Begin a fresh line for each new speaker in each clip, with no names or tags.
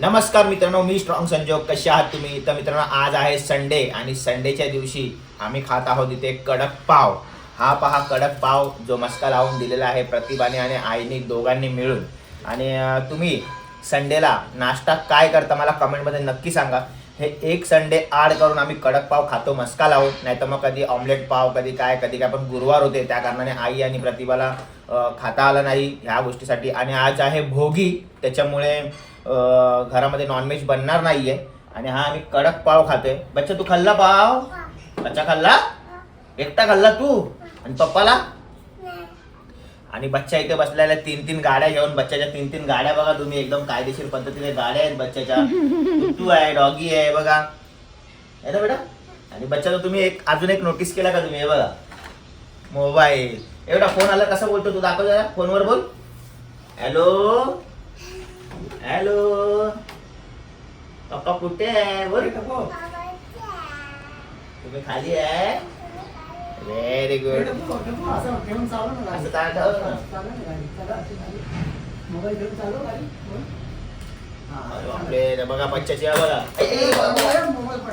नमस्कार मित्रांनो मी स्ट्रॉंग संजोग. कसे आहात तुम्ही? तर मित्रांनो आज आहे संडे आणि संडेच्या दिवशी आम्ही खात आहोत इथे कडक पाव. हा पहा कडक पाव जो मस्का लावून दिलेला आहे प्रतिभाने आणि आईने दोघांनी मिळून. आणि तुम्ही संडेला नाश्ता काय करता मला कमेंटमध्ये नक्की सांगा. हे एक संडे आड करून आम्ही कडक पाव खातो मस्का लावून. नाही तर मग कधी ऑमलेट पाव कधी काय कधी काय पण गुरुवार होते. त्या कारणाने आई आणि प्रतिभाला खाता आलं नाही ह्या गोष्टीसाठी. आणि आज आहे भोगी. त्याच्यामुळे घरामध्ये नॉनव्हेज बनणार नाहीये. आणि हा आम्ही कडक पाव खातोय. बच्चा तू खाल्ला पाव? बच्चा खाल्ला? एकटा खाल्ला तू? आणि पप्पाला? आणि बच्चा इथे बसलेल्या तीन तीन गाड्या घेऊन. बच्चाच्या तीन तीन गाड्या बघा तुम्ही. एकदम कायदेशीर पद्धतीने गाड्या आहेत बच्चाच्या. तू आहे डॉगी आहे बघा. आहे ना बेटा? आणि बच्चाला तुम्ही एक अजून एक नोटीस केला का तुम्ही? हे बघा. मोबाईल. एवढा फोन आला कसा बोलतो? तू दाखव जरा. फोनवर बोल. हॅलो हॅलो पप्पा कुठे आहे? बोल. तुम्ही खाली आहे? Very good. असं काय ठेव ना. अरे बापरे, बघा बच्चाची आहे. बघा.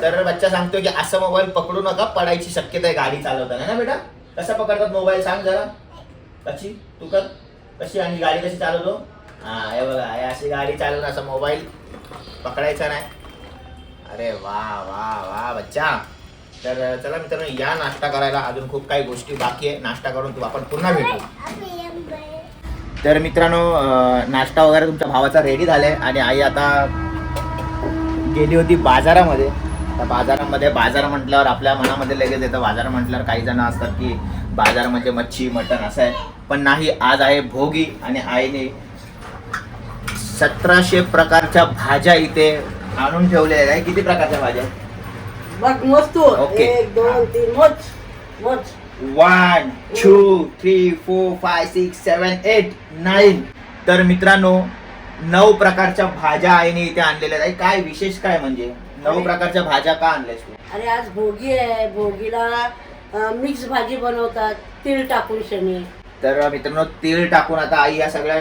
तर बच्चा सांगतोय की असं मोबाईल पकडू नका पडायची शक्यता आहे गाडी चालवताना. ना बेटा? कसा पकडतात मोबाईल सांग जरा. कशी? तू कर. कशी? आणि गाडी कशी चालवतो? हा हे बघा हे अशी गाडी चालवून असा मोबाईल पकडायचा नाही. अरे वा वा वा बच्चा. तर चला मित्रांनो या नाश्ता करायला अजून खूप काही गोष्टी बाकी आहे. नाश्ता करून तू आपण पुन्हा भेटू. तर मित्रांनो नाश्ता वगैरे तुमच्या भावाचा रेडी झालाय आणि आई आता गेली होती बाजारामध्ये. आता बाजारामध्ये बाजार म्हटल्यावर आपल्या मनामध्ये लगेच येतं. बाजार म्हटल्यावर काही जण असतात की बाजार म्हणजे मच्छी मटण असं आहे. पण नाही आज आहे भोगी आणि आईने सतराशे प्रकारच्या भाज्या इथे आणून ठेवलेल्या आहे किती प्रकारच्या भाज्या ओके.
एक दोन तीन.
One two three four five six seven eight nine तर मित्रांनो नऊ प्रकारच्या भाज्या आईने इथे आणलेल्या आहेत. आई, काय विशेष काय म्हणजे? नऊ. प्रकारच्या भाज्या का आणल्यास तू?
अरे आज भोगी आहे. भोगीला मिक्स भाजी बनवतात. तीळ टाकून शनी
तर मित्रांनो तीळ टाकून आता आई या सगळ्या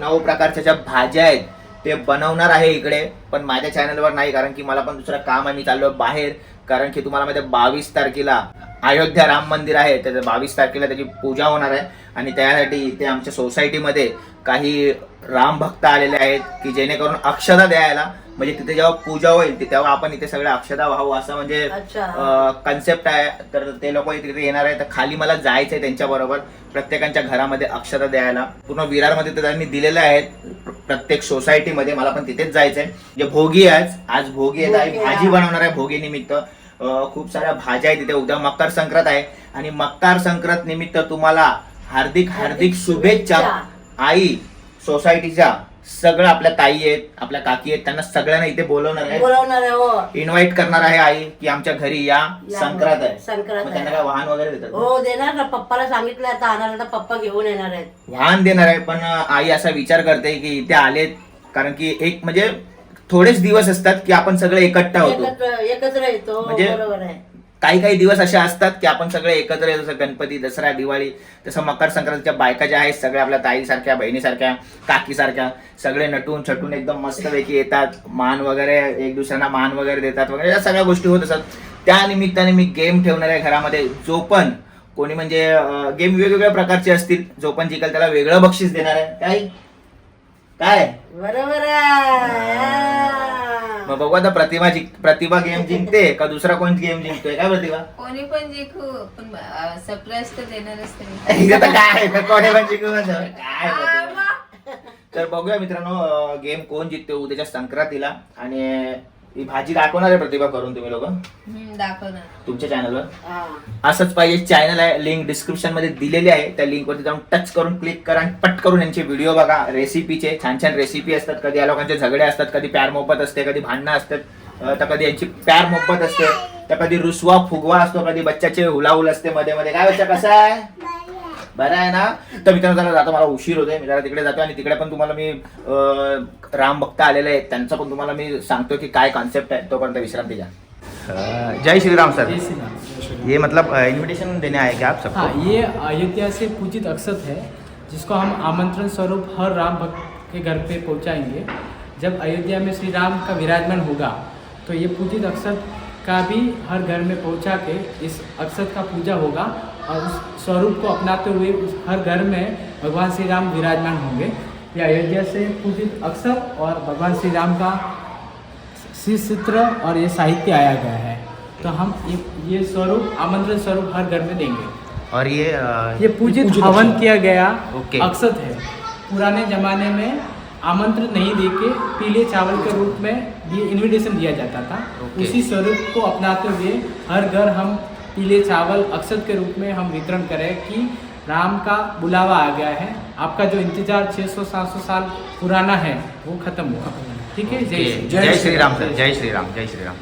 नऊ प्रकारच्या ज्या भाज्या आहेत ते बनवणार आहे इकडे. पण माझ्या चॅनलवर नाही कारण की मला पण दुसरं काम आहे मी चाललो बाहेर. कारण की तुम्हाला माहिती बावीस तारखेला अयोध्या राम मंदिर आहे. त्याचं बावीस तारखेला त्याची पूजा होणार आहे. आणि त्यासाठी इथे आमच्या सोसायटीमध्ये काही राम भक्त आलेले आहेत की जेणेकरून अक्षता द्यायला म्हणजे तिथे जेव्हा पूजा होईल तेव्हा आपण इथे सगळ्या अक्षता वाहू असं म्हणजे कन्सेप्ट आहे. तर ते लोक तिथे येणार आहे तर खाली मला जायचंय त्यांच्या बरोबर प्रत्येकाच्या घरामध्ये अक्षता द्यायला. पूर्ण विरारमध्ये तर त्यांनी दिलेले आहेत. प्र- प्रत्येक सोसायटीमध्ये मला पण तिथेच जायचंय. म्हणजे भोगी आहे आज आज भोगी आहे आई भाजी
आहे.
बनवणार आहे भोगी निमित्त. खूप साऱ्या भाज्या आहेत तिथे. उद्या मकर संक्रांत आहे. आणि मकर संक्रांत निमित्त तुम्हाला हार्दिक हार्दिक शुभेच्छा. आई सोसायटीच्या सगळं आपल्या ताई आहेत आपल्या काकी आहेत त्यांना सगळ्यांना इथे बोलवणार आहे.
बोलवणार आहे हो.
इन्व्हाइट करणार आहे आई की आमच्या घरी या
या
संक्रांत आहे.
संक्रांत
मग त्यांना
आहे.
काय वाहन वगैरे देतात
हो देणार ना. पप्पाला सांगितलं आता आणायला तर पप्पा घेऊन येणार आहेत.
वाहन देणार आहे पण आई असा विचार करते की इथे आलेत कारण की एक म्हणजे थोडेच दिवस असतात की आपण सगळे एकट्ठा होतो.
एकत्र एकत्र येतो.
म्हणजे-
बरोबर आहे.
काही काही दिवस असे असतात की आपण सगळे एकत्र येतो जसं गणपती दसरा दिवाळी तसं मकर संक्रांतीच्या बायका ज्या आहेत सगळ्या आपल्या ताईसारख्या बहिणीसारख्या काकीसारख्या सगळे नटून छटून एकदम मस्तपैकी येतात मान वगैरे एक दुसऱ्यांना मान वगैरे देतात वगैरे या सगळ्या गोष्टी होत असतात. त्या निमित्ताने मी गेम ठेवणार आहे घरामध्ये जो पण कोणी म्हणजे गेम वेगवेगळ्या प्रकारचे असतील जो पण जिकल त्याला वेगळं बक्षीस देणार आहे. काय काय?
बरोबर आहे.
मग बघू आता प्रतिभा जिंक प्रतिभा गेम जिंकते का दुसरा कोण गेम जिंकतोय? काय प्रतिभा
कोणी पण जिंकू पण सरप्राईज तर
इथं तर काय कोणी पण जिंकू. काय प्रतिभा? तर बघूया मित्रांनो गेम कोण जिंकते उद्याच्या संक्रांतीला. आणि ही भाजी दाखवणार आहे प्रतिभा करून तुम्ही लोक?
हम्म, दाखव ना
तुमच्या चॅनलवर
हा.
असंच पाहिजे चॅनल आहे लिंक डिस्क्रिप्शनमध्ये दिलेली आहे. त्या लिंक वरती जाऊन टच करून क्लिक करा आणि पट करून यांचे व्हिडिओ बघा. रेसिपीचे छान छान रेसिपी असतात. कधी या लोकांचे झगडे असतात कधी प्यार मोहब्बत असते कधी भांडणं असतात. अं, तर कधी यांची प्यार मोहब्बत असते. तर कधी रुसवा फुगवा असतो कधी बच्चाचे हुलाहुल असते मध्ये मध्ये. काय बच्चा कसा आहे? बरं आहे ना? तर मित्रांनो त्याला जाता मला उशीर होतोय. मी जरा तिकडे जातो आणि तिकडे पण तुम्हाला मी अं, राम भक्त आलेले आहेत. त्यांचं पण तुम्हाला मी सांगतो की काय कॉन्सेप्ट आहे तोपर्यंत विश्रांती घ्या. जय श्रीराम सर। ये मतलब इनविटेशन देने आए क्या आप सबको?
हाँ ये अयोध्या से पूजित अक्षत है जिसको हम आमंत्रण स्वरूप हर राम भक्त के घर पे पहुंचाएंगे। जब अयोध्या में श्री राम का विराजमान होगा तो ये पूजित अक्षत का भी हर घर में पहुँचा के इस अक्षत का पूजा होगा और उस स्वरूप को अपनाते हुए उस हर घर में भगवान श्री राम विराजमान होंगे। ये अयोध्या से पूजित अक्षत और भगवान श्री राम का चित्र और ये साहित्य आया गया है। तो हम ये ये स्वरूप आमंत्रण स्वरूप हर घर में देंगे।
और ये अ,
ये पूजित
पूजित
हवन किया गया अक्षत है। पुराने जमाने में आमंत्रण नहीं देके पीले चावल के रूप में ये इनविटेशन दिया जाता था।
Okay.
उसी स्वरूप को अपनाते हुए हर घर हम पीले चावल अक्षत के रूप में हम वितरण करें कि राम का बुलावा आ गया है। आपका जो इंतज़ार 600-700 साल पुराना है वो खत्म हुआ। ठीक है? जय
जय श्री राम सर जय श्री राम जय श्री राम।